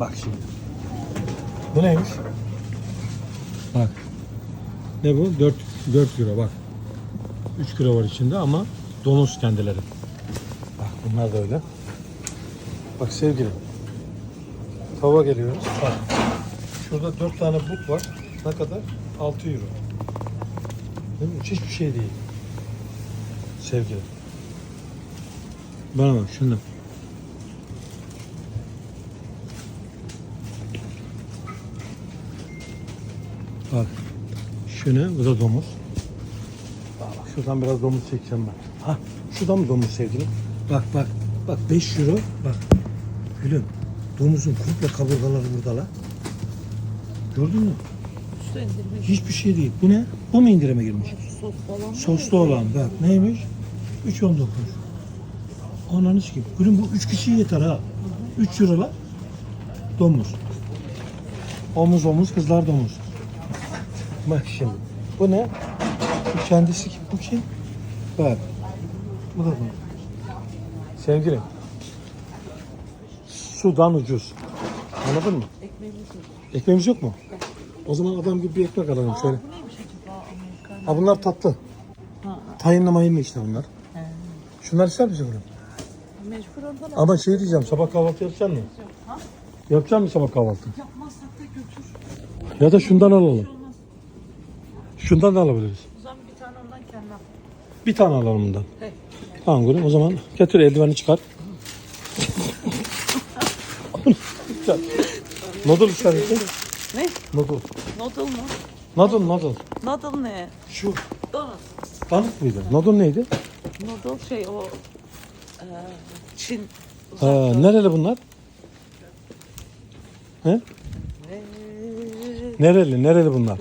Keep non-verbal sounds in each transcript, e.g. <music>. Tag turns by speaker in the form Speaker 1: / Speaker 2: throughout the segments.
Speaker 1: Bak şimdi. Bu neymiş? Bak. Ne bu? 4, 4 euro bak. 3 kilo var içinde ama domuz kendileri. Bak bunlar da öyle. Bak sevgilim. Tava geliyoruz. Bak. Şurada 4 tane but var. Ne kadar? 6 euro. Değil mi? Hiçbir şey değil. Sevgilim. Bana bak şunda. Bak. Şu ne? Bu da domuz. Bak, şuradan biraz domuz çekeceğim ben. Ha, şuradan mı domuz sevgilim? Bak bak. Bak 5 euro. Bak. Gülüm. Domuzun komple kaburgaları burada la. Gördün mü?
Speaker 2: İndirmiş.
Speaker 1: Hiçbir şey değil. Bu ne? Bu mu indirime girmiş?
Speaker 2: Sos falan.
Speaker 1: Soslu olan. Bak neymiş? 3.19. Ananı gibi. Gülüm bu 3 kişiye yeter ha. 3 euro la. Domuz. Omuz omuz kızlar domuz. Bak şimdi. Bu ne? Bu kendisi kim? Bu kim? Bak. Bu da domuz. Sevgilim. Sudan ucuz. Anladın mı?
Speaker 2: Ekmeğimiz mi?
Speaker 1: Ekmeğimiz yok mu? O zaman adam gibi bir ekmek alalım şöyle.
Speaker 2: Bu neymiş acaba Amerikan?
Speaker 1: Ha bunlar tatlı.
Speaker 2: Ha.
Speaker 1: Tayinli mayınlı işte bunlar.
Speaker 2: He.
Speaker 1: Şunlar ister misin bunu?
Speaker 2: Mecbur ondan
Speaker 1: Ama şey diyeceğim sabah kahvaltı yapacaksın mı?
Speaker 2: Ha?
Speaker 1: Yapacaksın mı sabah kahvaltı?
Speaker 2: Yapmazsak da götür.
Speaker 1: Ya da şundan alalım. Şundan da alabiliriz.
Speaker 2: O zaman bir tane ondan kendine al.
Speaker 1: Bir tane alalım bundan.
Speaker 2: Hey.
Speaker 1: Tamam gülüm o zaman getir eldiveni çıkar. <laughs> Noodle ister misin?
Speaker 2: Ne?
Speaker 1: Noodle.
Speaker 2: Noodle mu?
Speaker 1: Noodle noodle.
Speaker 2: Noodle ne?
Speaker 1: Şu
Speaker 2: Donut.
Speaker 1: balık mıydı? Noodle neydi?
Speaker 2: Noodle şey o e, Çin
Speaker 1: Ha,
Speaker 2: doğu.
Speaker 1: nereli bunlar? He? Nereli? Nereli bunlar?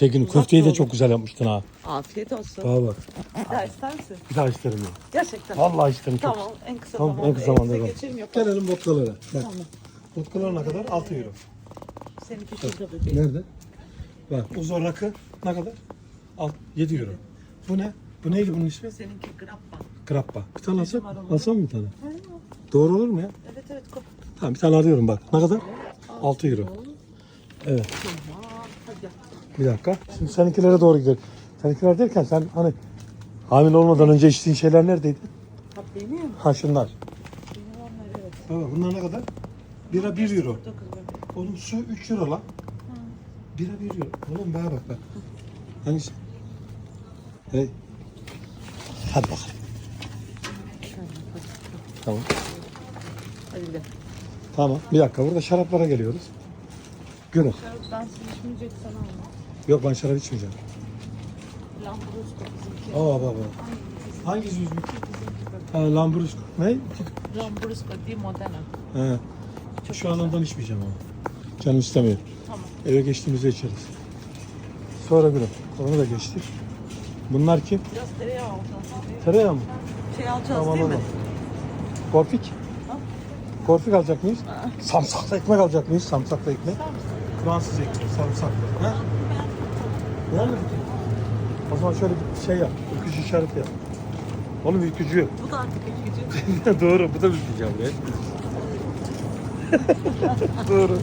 Speaker 1: Çekin köfteyi de çok güzel yapmıştın ha.
Speaker 2: Afiyet olsun.
Speaker 1: Bana bak.
Speaker 2: Bir daha ister misin?
Speaker 1: Bir daha isterim ya.
Speaker 2: Gerçekten.
Speaker 1: Vallahi isterim çok.
Speaker 2: Tamam en kısa
Speaker 1: Tamam,
Speaker 2: zamanda.
Speaker 1: en kısa zamanda
Speaker 2: Elinize
Speaker 1: yapalım.
Speaker 2: geçelim yapalım.
Speaker 1: Gelelim vodkalara. Bak.
Speaker 2: Tamam.
Speaker 1: Vodkalar ne kadar? 6 euro.
Speaker 2: Seninki şurada bebeğim.
Speaker 1: Nerede? Bak uzun rakı ne kadar? Al, 7 euro. Bu ne? Bu neydi bunun ismi?
Speaker 2: Seninki grappa.
Speaker 1: Krappa. Bir tane
Speaker 2: aromalı.
Speaker 1: Alsam mı bir tane? Doğru olur mu ya?
Speaker 2: Evet evet kop.
Speaker 1: Tamam bir tane arıyorum bak. Ne kadar? 6 euro. Evet. Bir dakika. Şimdi seninkilere doğru gidelim. Seninkiler derken sen hani hamile olmadan önce içtiğin şeyler neredeydi?
Speaker 2: Ha benim.
Speaker 1: Ha şunlar.
Speaker 2: Benim onlar evet.
Speaker 1: Baba bunlar ne kadar? Bira 1 euro.
Speaker 2: Dokuz bebek.
Speaker 1: Oğlum su 3 euro lan. Bira 1 euro. Oğlum bana bak bak. Hangisi? Hey. Hadi bakalım. Tamam.
Speaker 2: Hadi gidelim.
Speaker 1: Tamam. Bir dakika burada şaraplara geliyoruz. Günü.
Speaker 2: Şarap ben su içmeyecek sana ama.
Speaker 1: Yok ben şarap içmeyeceğim.
Speaker 2: Lambrusco bizimki.
Speaker 1: Aa baba. Hangisi yüzük? Ha, Lambrusco. Ne?
Speaker 2: Lambrusco di Modena.
Speaker 1: He.
Speaker 2: Çok
Speaker 1: Şu an ondan içmeyeceğim ama. Canım istemiyor.
Speaker 2: Tamam.
Speaker 1: Eve geçtiğimizde içeriz. Sonra günü. Onu da geçtik. Bunlar kim?
Speaker 2: Biraz tereyağı alacağız.
Speaker 1: Tereyağı mı?
Speaker 2: Şey alacağız değil mi?
Speaker 1: Korfik.
Speaker 2: Ha?
Speaker 1: Korfik alacak mıyız? Samsaklı ekmek alacak mıyız? Samsaklı ekmek. Fransız ekmek, sarımsaklı. Ha? Yani o zaman şöyle bir şey yap. Ülkücü işareti yap. Oğlum ülkücü yok.
Speaker 2: Bu da artık ülkücü. <laughs>
Speaker 1: Doğru, bu da ülkücü abi. <laughs> Doğru.